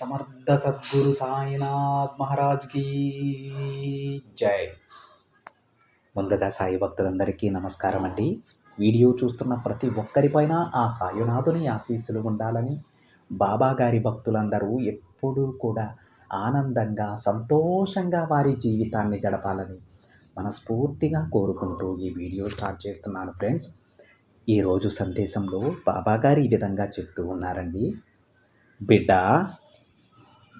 సమర్థ సద్గురు సాయినాథ్ మహారాజ్కి జై. ముందుగా సాయి భక్తులందరికీ నమస్కారం అండి. వీడియో చూస్తున్న ప్రతి ఒక్కరిపైన ఆ సాయునాథుని ఆశీస్సులు ఉండాలని బాబా గారి భక్తులందరూ ఎప్పుడూ కూడా ఆనందంగా సంతోషంగా వారి జీవితాన్ని గడపాలని మనస్ఫూర్తిగా కోరుకుంటూ ఈ వీడియో స్టార్ట్ చేస్తున్నాను ఫ్రెండ్స్. ఈరోజు సందేశంలో బాబాగారు ఈ విధంగా చెప్తూ ఉన్నారండి. బిడ్డ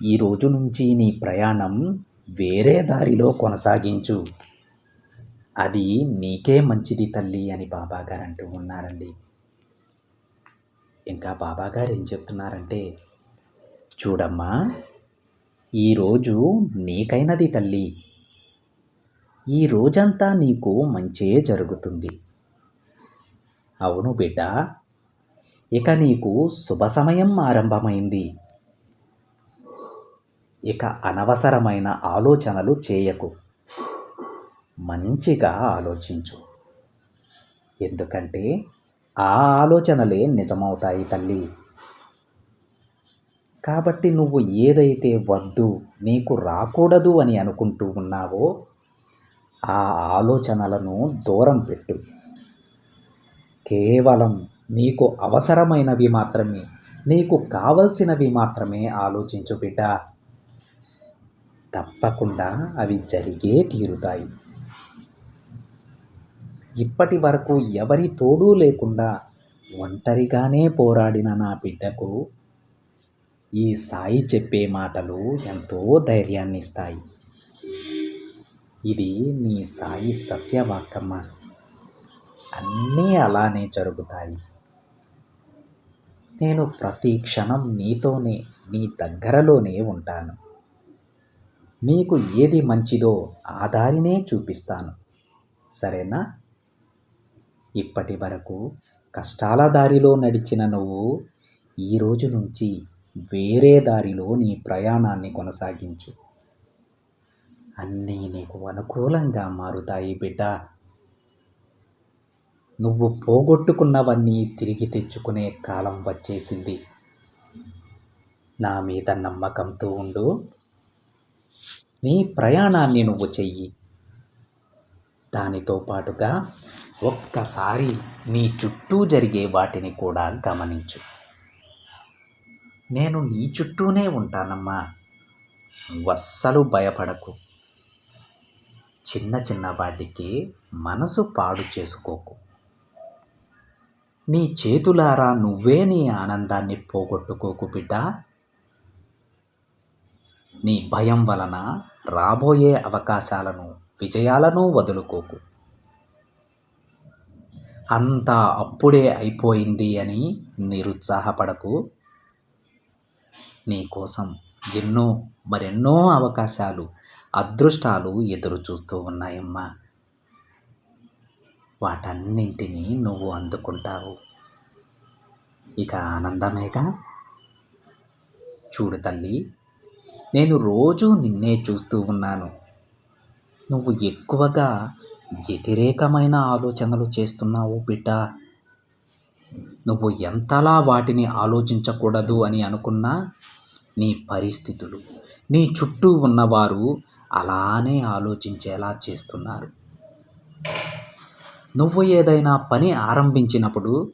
ఈ రోజు నుంచి నీ ప్రయాణం వేరే దారిలో కొనసాగించు. అది నీకే మంచిది తల్లి అని బాబాగారు అంటూ ఉన్నారండి. ఇంకా బాబాగారు ఏం చెప్తున్నారంటే చూడమ్మా ఈరోజు నీకైనది తల్లి. ఈ రోజంతా నీకు మంచే జరుగుతుంది. అవును బిడ్డ ఇక నీకు శుభ సమయం ఆరంభమైంది. ఇక అనవసరమైన ఆలోచనలు చేయకు. మంచిగా ఆలోచించు. ఎందుకంటే ఆ ఆలోచనలే నిజమవుతాయి తల్లి. కాబట్టి నువ్వు ఏదైతే వద్దు నీకు రాకూడదు అని అనుకుంటూ ఉన్నావో ఆ ఆలోచనలను దూరం పెట్టు. కేవలం నీకు అవసరమైనవి మాత్రమే నీకు కావలసినవి మాత్రమే ఆలోచించు బిడ్డ. తప్పకుండా అవి జరిగే తీరుతాయి. ఇప్పటి వరకు ఎవరి తోడు లేకుండా ఒంటరిగానే పోరాడిన నా బిడ్డకు ఈ సాయి చెప్పే మాటలు ఎంతో ధైర్యాన్ని ఇస్తాయి ఇది నీ సాయి సత్యవాకమ్మ అన్నీ అలానే జరుగుతాయి. నేను ప్రతి క్షణం నీతోనే నీ దగ్గరలోనే ఉంటాను. నీకు ఏది మంచిదో ఆ దారినే చూపిస్తాను. సరేనా? ఇప్పటి వరకు కష్టాల దారిలో నడిచిన నువ్వు ఈ రోజు నుంచి వేరే దారిలో నీ ప్రయాణాన్ని కొనసాగించు. అన్నీ నీకు అనుకూలంగా మారుతాయి బిడ్డ. నువ్వు పోగొట్టుకున్నవన్నీ తిరిగి తెచ్చుకునే కాలం వచ్చేసింది. నా మీద నమ్మకంతో ఉండు. నీ ప్రయాణాన్ని నువ్వు చెయ్యి. దానితో పాటుగా ఒక్కసారి నీ చుట్టూ జరిగే వాటిని కూడా గమనించు. నేను నీ చుట్టూనే ఉంటానమ్మా. వస్సలు భయపడకు. చిన్న చిన్న వాటికి మనసు పాడు చేసుకోకు. నీ చేతులారా నువ్వే నీ ఆనందాన్ని పోగొట్టుకోకు బిడ్డ. నీ భయం వలన రాబోయే అవకాశాలను విజయాలను వదులుకోకు. అంతా అప్పుడే అయిపోయింది అని నిరుత్సాహపడకు. నీకోసం ఎన్నో మరెన్నో అవకాశాలు అదృష్టాలు ఎదురు చూస్తూ ఉన్నాయమ్మా. వాటన్నింటినీ నువ్వు అందుకుంటావు. ఇక ఆనందమేగా? చూడు తల్లి నేను రోజూ నిన్నే చూస్తూ ఉన్నాను. నువ్వు ఎక్కువగా వ్యతిరేకమైన ఆలోచనలు చేస్తున్నావు బిడ్డ. నువ్వు ఎంతలా వాటిని ఆలోచించకూడదు అని అనుకున్నా నీ పరిస్థితులు నీ చుట్టూ ఉన్నవారు అలానే ఆలోచించేలా చేస్తున్నారు. నువ్వు ఏదైనా పని ఆరంభించినప్పుడు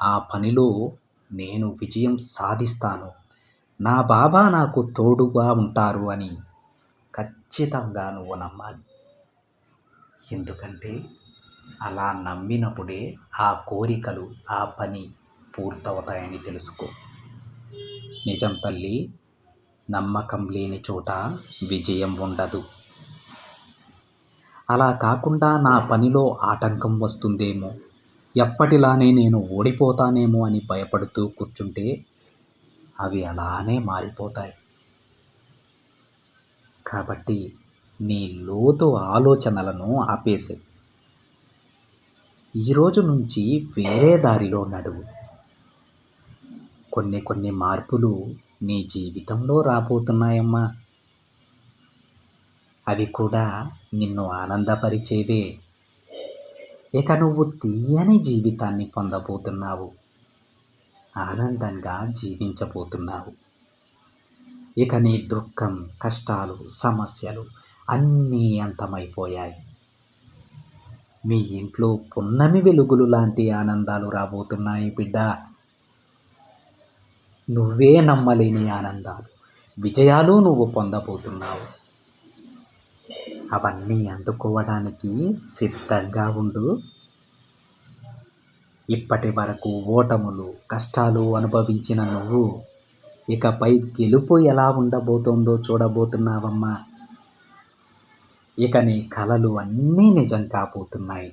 ఆ పనిలో నేను విజయం సాధిస్తాను. నా బాబా నాకు తోడుగా ఉంటారు అని ఖచ్చితంగా నువ్వు నమ్మాలి. ఎందుకంటే అలా నమ్మినప్పుడే ఆ కోరికలు ఆ పని పూర్తవుతాయని తెలుసుకో. నిజం తల్లి నమ్మకం లేని చోట విజయం ఉండదు. అలా కాకుండా నా పనిలో ఆటంకం వస్తుందేమో? ఎప్పటిలానే నేను ఓడిపోతానేమో అని భయపడుతూ కూర్చుంటే అవి అలానే మారిపోతాయి. కాబట్టి నీ లోతు ఆలోచనలను ఆపేసే. ఈరోజు నుంచి వేరే దారిలో నడువు. కొన్ని కొన్ని మార్పులు నీ జీవితంలో రాబోతున్నాయమ్మా. అవి కూడా నిన్ను ఆనందపరిచేవే. ఇక నువ్వు తీయని జీవితాన్ని పొందబోతున్నావు. ఆనందంగా జీవించబోతున్నావు. ఇక నీ దుఃఖం కష్టాలు సమస్యలు అన్నీ అంతమైపోయాయి. మీ ఇంట్లో పున్నమి వెలుగులు లాంటి ఆనందాలు రాబోతున్నాయి బిడ్డ. నువ్వే నమ్మలేని ఆనందాలు విజయాలు నువ్వు పొందబోతున్నావు. అవన్నీ అందుకోవడానికి సిద్ధంగా ఉండు. ఇప్పటి వరకు ఓటములు కష్టాలు అనుభవించిన నువ్వు. ఇకపై గెలుపు ఎలా ఉండబోతోందో చూడబోతున్నావమ్మా. ఇక నీ కలలు అన్నీ నిజం కాబోతున్నాయి.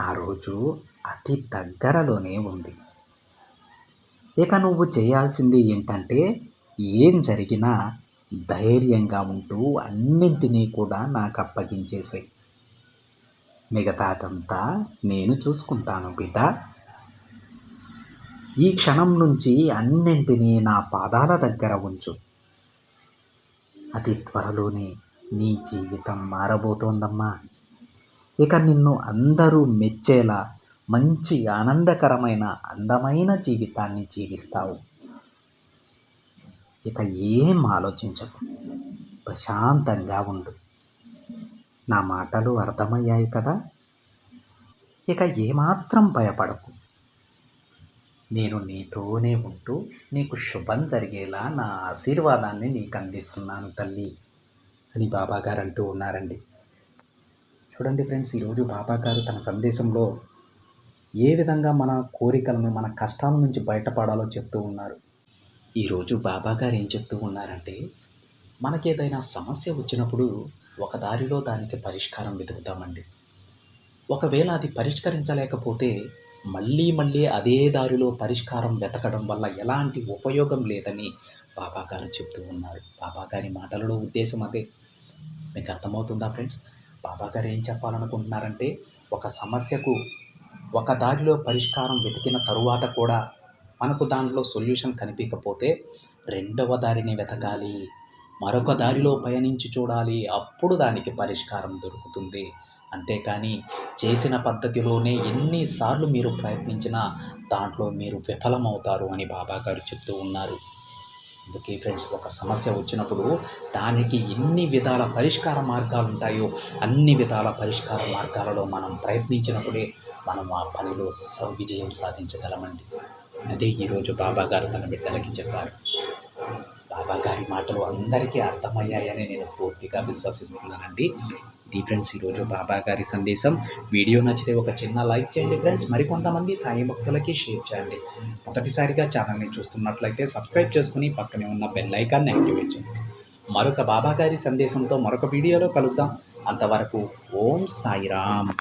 ఆ రోజు అతి దగ్గరలోనే ఉంది. ఇక నువ్వు చేయాల్సింది ఏంటంటే ఏం జరిగినా ధైర్యంగా ఉంటూ అన్నింటినీ కూడా నాకు అప్పగించేసాయి మిగతాదంతా నేను చూసుకుంటాను బిడ్డ. ఈ క్షణం నుంచి అన్నింటినీ నా పాదాల దగ్గర ఉంచు. అతి త్వరలోనే నీ జీవితం మారబోతోందమ్మా. ఇక నిన్ను అందరూ మెచ్చేలా మంచి ఆనందకరమైన అందమైన జీవితాన్ని జీవిస్తావు. ఇక ఏం ఆలోచించకు. ప్రశాంతంగా ఉండు. నా మాటలు అర్థమయ్యాయి కదా? ఇక ఏమాత్రం భయపడకు. నేను నీతోనే ఉంటూ నీకు శుభం జరిగేలా నా ఆశీర్వాదాన్ని నీకు అందిస్తున్నాను తల్లి అని బాబాగారు అంటూ ఉన్నారండి. చూడండి ఫ్రెండ్స్ ఈరోజు బాబాగారు తన సందేశంలో ఏ విధంగా మన కోరికలను మన కష్టాల నుంచి బయటపడాలో చెప్తూ ఉన్నారు. ఈరోజు బాబాగారు ఏం చెప్తూ ఉన్నారంటే మనకేదైనా సమస్య వచ్చినప్పుడు ఒక దారిలో దానికి పరిష్కారం వెతుకుతామండి. ఒకవేళ అది పరిష్కరించలేకపోతే మళ్ళీ మళ్ళీ అదే దారిలో పరిష్కారం వెతకడం వల్ల ఎలాంటి ఉపయోగం లేదని బాబా గారు చెప్తూ ఉన్నారు. బాబా గారి మాటలలో ఉద్దేశం అదే. మీకు అర్థమవుతుందా ఫ్రెండ్స్? బాబా గారు ఏం చెప్పాలనుకుంటున్నారంటే ఒక సమస్యకు ఒక దారిలో పరిష్కారం వెతికిన తరువాత కూడా మనకు దాంట్లో సొల్యూషన్ కనిపించకపోతే రెండవ దారిని వెతకాలి. మరొక దారిలో పయనించి చూడాలి అప్పుడు దానికి పరిష్కారం దొరుకుతుంది. అంతేకాని చేసిన పద్ధతిలోనే ఎన్నిసార్లు మీరు ప్రయత్నించినా దాంట్లో మీరు విఫలమవుతారు అని బాబా గారు చెప్తూ ఉన్నారు. అందుకే ఫ్రెండ్స్ ఒక సమస్య వచ్చినప్పుడు దానికి ఎన్ని విధాల పరిష్కార మార్గాలు ఉంటాయో అన్ని విధాల పరిష్కార మార్గాలలో మనం ప్రయత్నించినప్పుడే మనం ఆ పనిలో విజయం సాధించగలమండి. అదే ఈరోజు బాబా గారు తన బిడ్డలకి చెప్పారు. బాబా గారి మాటలు అందరికీ అర్థమయ్యాయని నేను పూర్తిగా విశ్వసిస్తున్నానండి. ఇది ఫ్రెండ్స్ ఈరోజు బాబా గారి సందేశం. వీడియో నచ్చితే ఒక చిన్న లైక్ చేయండి ఫ్రెండ్స్. మరికొంతమంది సాయి భక్తులకి షేర్ చేయండి. మొదటిసారిగా ఛానల్ని చూస్తున్నట్లయితే సబ్స్క్రైబ్ చేసుకుని పక్కనే ఉన్న బెల్ ఐకాన్ని యాక్టివేట్ చేయండి. మరొక బాబా గారి సందేశంతో మరొక వీడియోలో కలుద్దాం. అంతవరకు ఓం సాయిరామ్.